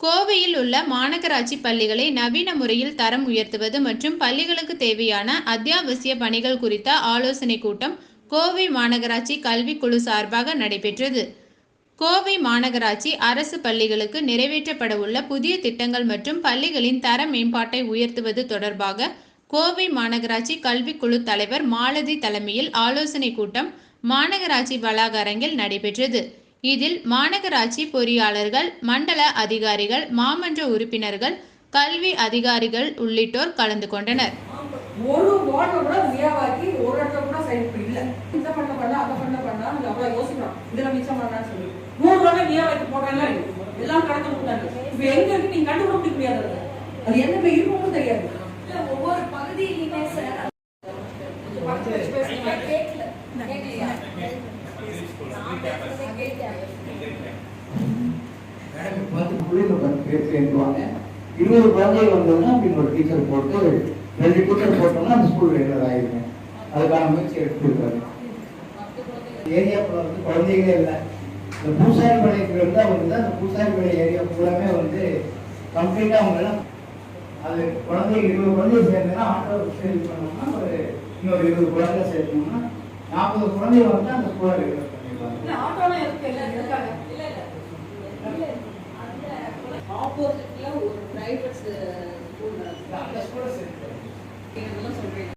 கோவையில் உள்ள மாநகராட்சி பள்ளிகளை நவீன முறையில் தரம் உயர்த்துவது மற்றும் பள்ளிகளுக்கு தேவையான அத்தியாவசிய பணிகள் குறித்த ஆலோசனை கூட்டம் கோவை மாநகராட்சி கல்விக்குழு சார்பாக நடைபெற்றது. கோவை மாநகராட்சி அரசு பள்ளிகளுக்கு நிறைவேற்றப்பட உள்ள புதிய திட்டங்கள் மற்றும் பள்ளிகளின் தர மேம்பாட்டை உயர்த்துவது தொடர்பாக கோவை மாநகராட்சி கல்விக்குழு தலைவர் மாலதி தலைமையில் ஆலோசனை கூட்டம் மாநகராட்சி வளாக அரங்கில் நடைபெற்றது. இதில் மாநகராட்சி பொறியாளர்கள் மண்டல அதிகாரிகள் மாமன்ற உறுப்பினர்கள் கல்வி அதிகாரிகள் உள்ளிட்டோர் கலந்து கொண்டனர். ஒரு வார்டு கூட வியாபாரி ஒரு இடத்துல கூட சைடு இல்ல. இந்த பண்ண பண்ண அதை பண்ண பண்ணா நீங்க அவ்வளவு யோசிக்கணும். இதுல மிச்சம் பண்ணான்னு சொல்லி. நூறு ரூபாய் வியாபாரி போடுறாங்க எல்லாம் கணக்கு விட்டாங்க இப்ப எங்க இருக்கு? நீங்க கண்டுபிடிக்க முடியாது அது. என்ன இருக்கும்னு தெரியாது. இல்ல, ஒவ்வொரு பகுதியிலுமே சார் மேடம் கேட்குவாங்க இருபது குழந்தைகள் வந்ததுன்னா அப்படி ஒரு டீச்சர் போட்டு ரெண்டு டீச்சர் போட்டோம்னா அந்த ஸ்கூல் ரெகுலர் ஆயிருங்க அதுக்கான முயற்சி எடுத்துருக்காரு ஏரியாக்குள்ள வந்து குழந்தைகளே இல்லை. இந்த பூசாரி பாளையத்துல இருந்து அவங்க தான் அந்த பூசாரி ஏரியா பூராமே வந்து கம்ப்ளீட்டாக அவங்க எல்லாம் அது குழந்தைங்க இருபது குழந்தைங்க சேர்ந்ததுன்னா ஆட்டோ சேல் பண்ணோம்னா ஒரு இன்னொரு இருபது குழந்தை சேர்த்தோம்னா நாற்பது குழந்தைங்க வந்து அந்த ஸ்கூலை ரெகுலர் பண்ணிடுவாங்க இல்ல ஆட்டோலாம் இருக்கு இல்ல இருக்காங்க இல்ல இல்ல அந்த ஆப்போசிட்ல ஒரு பிரைவேட் ஸ்கூல் நடக்கும்